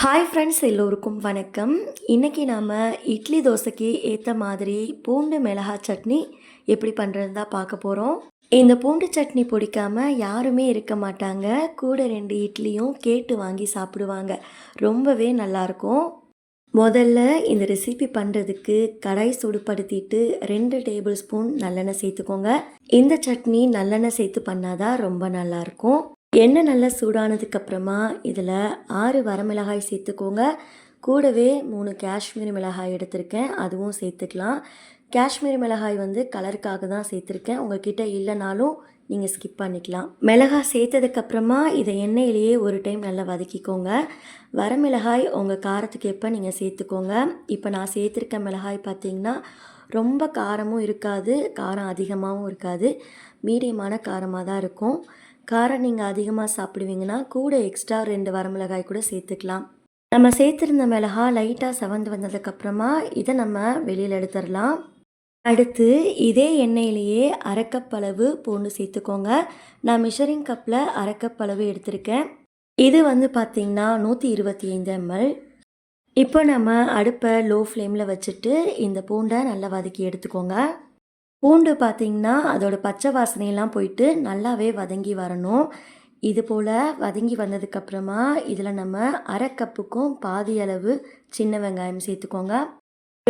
Hi friends எல்லோருக்கும் வணக்கம். இன்றைக்கி நாம் இட்லி தோசைக்கு ஏற்ற மாதிரி பூண்டு மிளகா சட்னி எப்படி பண்ணுறது தான் பார்க்க போகிறோம் இந்த பூண்டு சட்னி பிடிக்காமல் யாருமே இருக்க மாட்டாங்க. கூட ரெண்டு இட்லியும் கேட்டு வாங்கி சாப்பிடுவாங்க. ரொம்பவே நல்லாயிருக்கும் முதல்ல இந்த ரெசிபி பண்ணுறதுக்கு கடாய் சூடுபடுத்திட்டு ரெண்டு டேபிள் ஸ்பூன் நல்லெண்ணெய் சேர்த்துக்கோங்க. இந்த சட்னி நல்லெண்ணெய் சேர்த்து பண்ணாதான் ரொம்ப நல்லாயிருக்கும் எண்ணெய் நல்லா சூடானதுக்கு அப்புறமா இதில் ஆறு வரமிளகாய் சேர்த்துக்கோங்க. கூடவே மூணு காஷ்மீரி மிளகாய் எடுத்திருக்கேன். அதுவும் சேர்த்துக்கலாம். காஷ்மீரி மிளகாய் வந்து கலருக்காக தான் சேர்த்துருக்கேன். உங்ககிட்ட இல்லைனாலும் நீங்கள் ஸ்கிப் பண்ணிக்கலாம். மிளகாய் சேர்த்ததுக்கப்புறமா இதை எண்ணெயிலேயே ஒரு டைம் நல்லா வதக்கிக்கோங்க. வரமிளகாய் உங்கள் காரத்துக்கு எப்போ நீங்கள் சேர்த்துக்கோங்க. இப்போ நான் சேர்த்துருக்க மிளகாய் பார்த்தீங்கன்னா ரொம்ப காரமும் இருக்காது காரம் அதிகமாகவும் இருக்காது மீடியமான காரமாக தான் இருக்கும். காரம் நீங்கள் அதிகமாக சாப்பிடுவீங்கன்னா கூட எக்ஸ்ட்ரா ரெண்டு வரமிளகாய் கூட சேர்த்துக்கலாம். நம்ம சேர்த்துருந்த மிளகா லைட்டாக செவந்து வந்ததுக்கப்புறமா இதை நம்ம வெளியில் எடுத்துடலாம். அடுத்து இதே எண்ணெயிலேயே அரைக்கப்பளவு பூண்டு சேர்த்துக்கோங்க. நான் மிஷரிங் கப்பில் அரைக்கப்பளவு எடுத்திருக்கேன். இது வந்து பார்த்திங்கன்னா நூற்றி இருபத்தி ஐந்து எம்எல் இப்போ நம்ம அடுப்பை லோ ஃப்ளேமில் வச்சுட்டு இந்த பூண்டை நல்லா வதக்கி எடுத்துக்கோங்க. பூண்டு பார்த்திங்கன்னா அதோடய பச்சை வாசனையெல்லாம் போயிட்டு நல்லாவே வதங்கி வரணும். இது போல் வதங்கி வந்ததுக்கப்புறமா இதில் நம்ம அரை கப்புக்கும் பாதி அளவு சின்ன வெங்காயம் சேர்த்துக்கோங்க.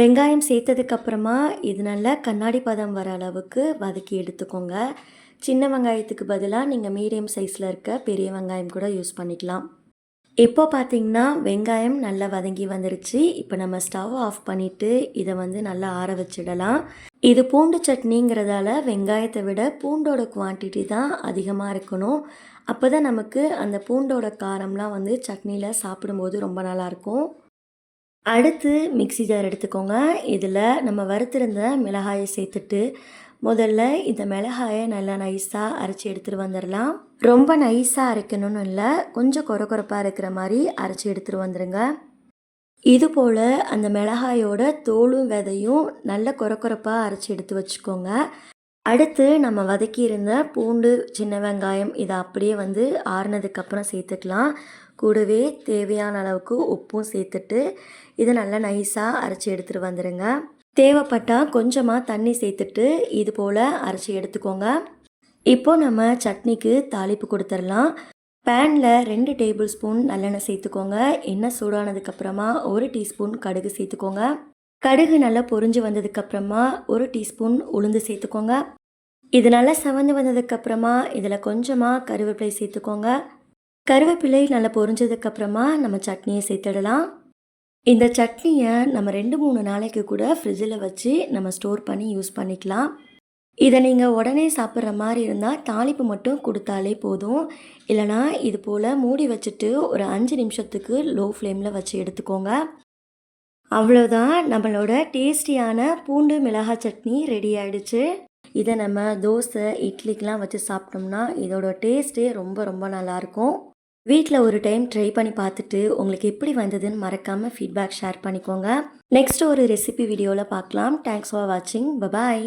வெங்காயம் சேர்த்ததுக்கப்புறமா இது நல்லா கண்ணாடி பதம் வர அளவுக்கு வதக்கி எடுத்துக்கோங்க. சின்ன வெங்காயத்துக்கு பதிலாக நீங்கள் மீடியம் சைஸில் இருக்க பெரிய வெங்காயம் கூட யூஸ் பண்ணிக்கலாம். இப்போ பார்த்தீங்கன்னா வெங்காயம் நல்லா வதங்கி வந்துருச்சு. இப்போ நம்ம ஸ்டவ் ஆஃப் பண்ணிவிட்டு இதை வந்து நல்லா ஆற வச்சிடலாம். இது பூண்டு சட்னிங்கிறதால வெங்காயத்தை விட பூண்டோட குவான்டிட்டி தான் அதிகமாக இருக்கணும். அப்போ தான் நமக்கு அந்த பூண்டோட காரம்லாம் வந்து சட்னியில் சாப்பிடும்போது ரொம்ப நல்லாயிருக்கும். அடுத்து மிக்ஸி ஜார் எடுத்துக்கோங்க. இதில் நம்ம வறுத்திருந்த மிளகாயை சேர்த்துட்டு முதல்ல இந்த மிளகாயை நல்லா நைஸாக அரைச்சி எடுத்துகிட்டு வந்துடலாம். ரொம்ப நைஸாக அரைக்கணும்னு இல்லை கொஞ்சம் கொர கொரப்பாக இருக்கிற மாதிரி அரைச்சி எடுத்துகிட்டு வந்துடுங்க இது போல் அந்த மிளகாயோட தோலும் விதையும் நல்ல கொர கொரப்பாக அரைச்சி எடுத்து வச்சுக்கோங்க. அடுத்து நம்ம வதக்கியிருந்த பூண்டு சின்ன வெங்காயம் இதை அப்படியே வந்து ஆறுனதுக்கப்புறம் சேர்த்துக்கலாம். கூடவே தேவையான அளவுக்கு உப்பும் சேர்த்துட்டு இதை நல்லா நைஸாக அரைச்சி எடுத்துகிட்டு வந்துடுங்க தேவைப்பட்டால் கொஞ்சமாக தண்ணி சேர்த்துட்டு இது போல் அரைச்சி எடுத்துக்கோங்க. இப்போ நம்ம சட்னிக்கு தாளிப்பு கொடுத்துடலாம். பேனில் ரெண்டு டேபிள் ஸ்பூன் நல்லெண்ணெய் சேர்த்துக்கோங்க. எண்ணெய் சூடானதுக்கப்புறமா ஒரு டீஸ்பூன் கடுகு சேர்த்துக்கோங்க. கடுகு நல்லா பொரிஞ்சு வந்ததுக்கப்புறமா ஒரு டீஸ்பூன் உளுந்து சேர்த்துக்கோங்க. இது நல்லா செவந்து வந்ததுக்கப்புறமா இதில் கொஞ்சமாக கருவேப்பிலை சேர்த்துக்கோங்க. கருவேப்பிலை நல்லா பொரிஞ்சதுக்கப்புறமா நம்ம சட்னியை சேர்த்துடலாம். இந்த சட்னியை நம்ம ரெண்டு மூணு நாளைக்கு கூட ஃப்ரிட்ஜில் வச்சு நம்ம ஸ்டோர் பண்ணி யூஸ் பண்ணிக்கலாம். இதை நீங்கள் உடனே சாப்பிட்ற மாதிரி இருந்தால் தாளிப்பு மட்டும் கொடுத்தாலே போதும். இல்லைனா இது போல் மூடி வச்சுட்டு ஒரு அஞ்சு நிமிஷத்துக்கு லோ ஃப்ளேமில் வச்சு எடுத்துக்கோங்க. அவ்வளோதான் நம்மளோட டேஸ்டியான பூண்டு மிளகாய் சட்னி ரெடி ஆகிடுச்சு இதை நம்ம தோசை இட்லிக்கெலாம் வச்சு சாப்பிட்டோம்னா இதோட டேஸ்ட்டே ரொம்ப ரொம்ப நல்லாயிருக்கும் வீட்டில் ஒரு டைம் ட்ரை பண்ணி பார்த்துட்டு உங்களுக்கு எப்படி வந்ததுன்னு மறக்காமல் ஃபீட்பேக் ஷேர் பண்ணிக்கோங்க. நெக்ஸ்ட் ஒரு ரெசிபி வீடியோவில் பார்க்கலாம். தேங்க்ஸ் ஃபார் வாட்சிங் பபாய்